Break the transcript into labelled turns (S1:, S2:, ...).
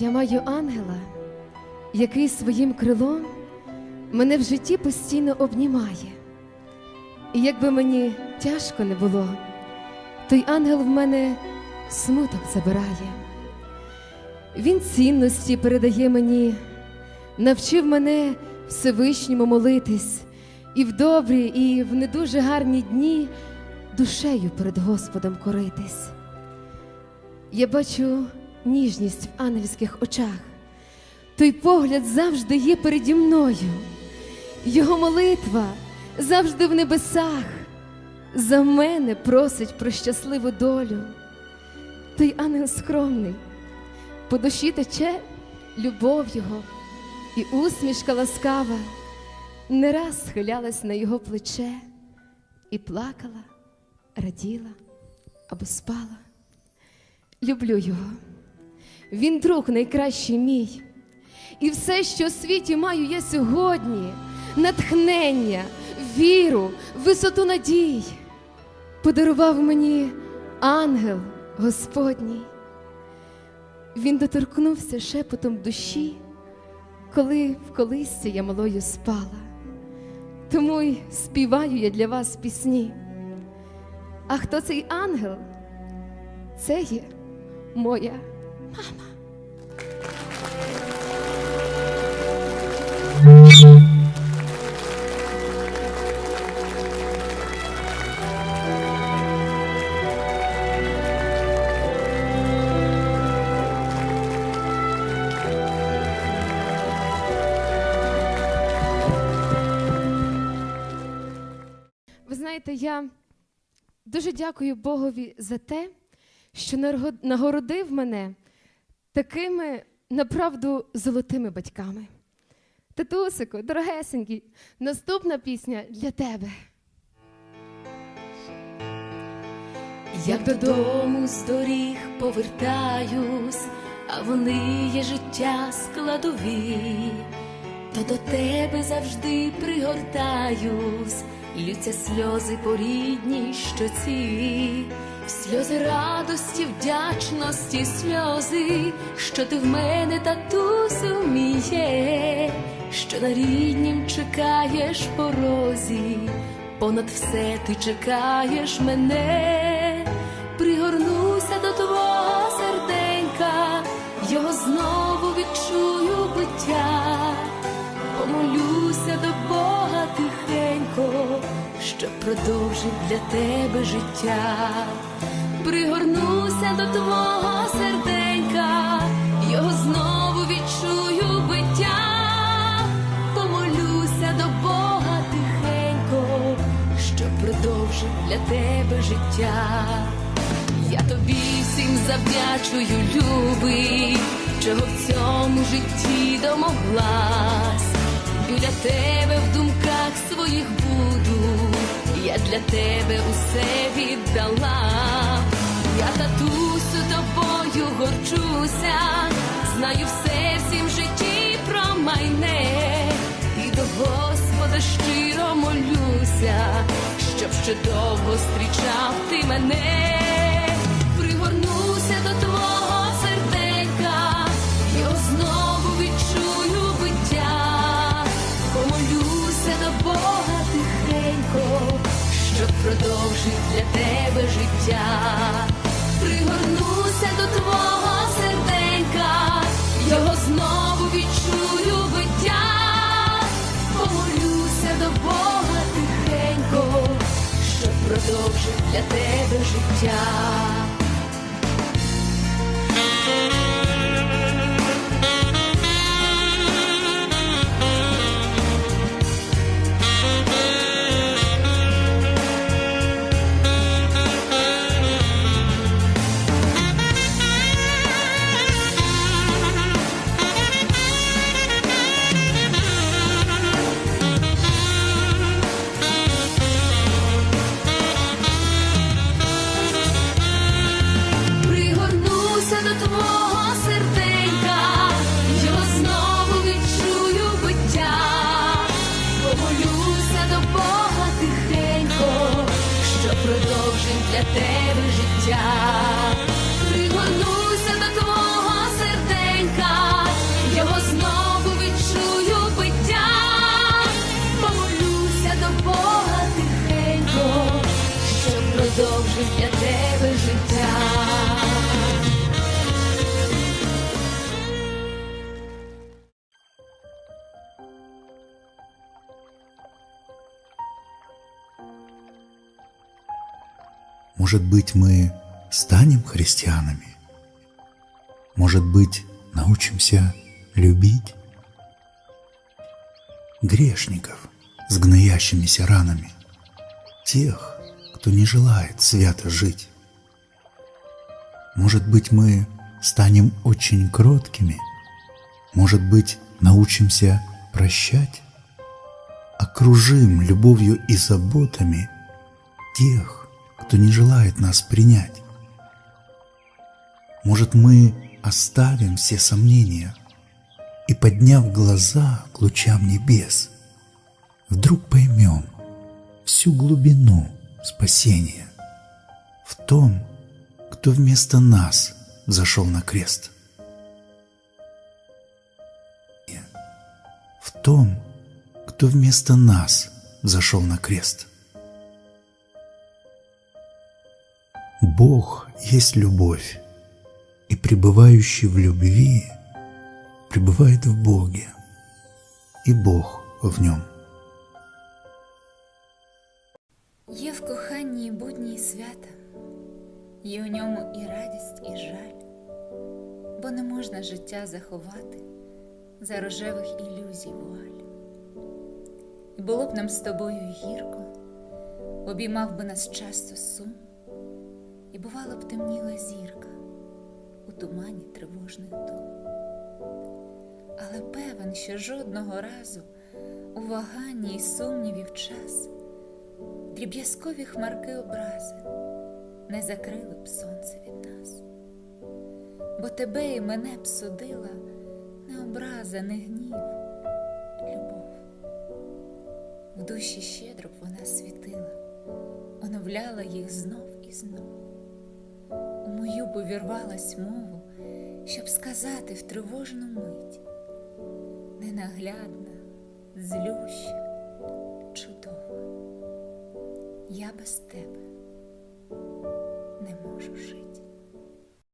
S1: Я маю ангела, який своїм крилом мене в житті постійно обнімає. І якби мені тяжко не було, той ангел в мене смуток забирає. Він цінності передає мені, навчив мене Всевишньому молитись і в добрі, і в не дуже гарні дні душею перед Господом коритись. Я бачу ніжність в ангельських очах. Той погляд завжди є переді мною. Його молитва завжди в небесах. За мене просить про щасливу долю. Той ангел скромний, по душі тече любов його, і усмішка ласкава не раз схилялась на його плече і плакала, раділа або спала. Люблю його. Він друг найкращий мій. І все, що у світі маю я сьогодні, натхнення, віру, висоту надій, подарував мені ангел Господній. Він доторкнувся шепотом душі, коли в колисці я малою спала. Тому й співаю я для вас пісні. А хто цей ангел? Це є моя мама. Ви знаєте, я дуже дякую Богові за те, що нагородив мене такими направду золотими батьками. Татусику, дорогесенький, наступна пісня для тебе.
S2: Як додому з доріг повертаюсь, а вони є життя складові, то до тебе завжди пригортаюсь, лються сльози по рідній щоці, сльози радості, вдячності, сльози, що ти в мене татусю вміє, що на ріднім чекаєш порозі, понад все ти чекаєш мене, щоб продовжив для тебе життя, пригорнуся до твого серденька, його знову відчую биття, помолюся до Бога тихенько, щоб продовжив для тебе життя. Я тобі всім завдячую, любий, чого в цьому житті домоглась. Біля тебе в думках своїх буду, для тебе усе віддала. Я татусю тобою горчуся, знаю все всім житті про майне, і до Господа щиро молюся, щоб ще довго зустрічав ти мене, продовжить для тебе життя, пригорнуся до твого серденька, його знову відчую биття, помолюся до Бога тихенько, щоб продовжив для тебе життя. тебе життя, пригонуся до твого серденька, його знову відчую биття, помолюся до Бога тихенько, щоб
S3: Может быть, мы станем христианами? Может быть, научимся любить? Грешников с гноящимися ранами, тех, кто не желает свято жить. Может быть, мы станем очень кроткими? Может быть, научимся прощать? Окружим любовью и заботами тех, кто не желает нас принять. Может, мы оставим все сомнения и, подняв глаза к лучам небес, вдруг поймем всю глубину спасения в том, кто вместо нас зашел на крест. В том, кто вместо нас зашел на крест. Бог есть любовь, и пребывающий в любви пребывает в Боге, и Бог в нем.
S4: Є в коханні будні і свята, є у ньому і радість, і жаль, бо не можна життя заховати за рожевих ілюзій вуаль. І було б нам з тобою гірко, обіймав би нас часто сум, бувало б темніла зірка у тумані тривожних дум. Але певен, що жодного разу у ваганні й сумнівів час дріб'язкові хмарки образи не закрили б сонце від нас, бо тебе і мене б судила не образа, не гнів, любов. В душі щедро б вона світила, оновляла їх знов і знов. Мою повірвалась мову, щоб сказати в тривожну мить ненаглядна, злюща, чудова. Я без тебе не можу жити.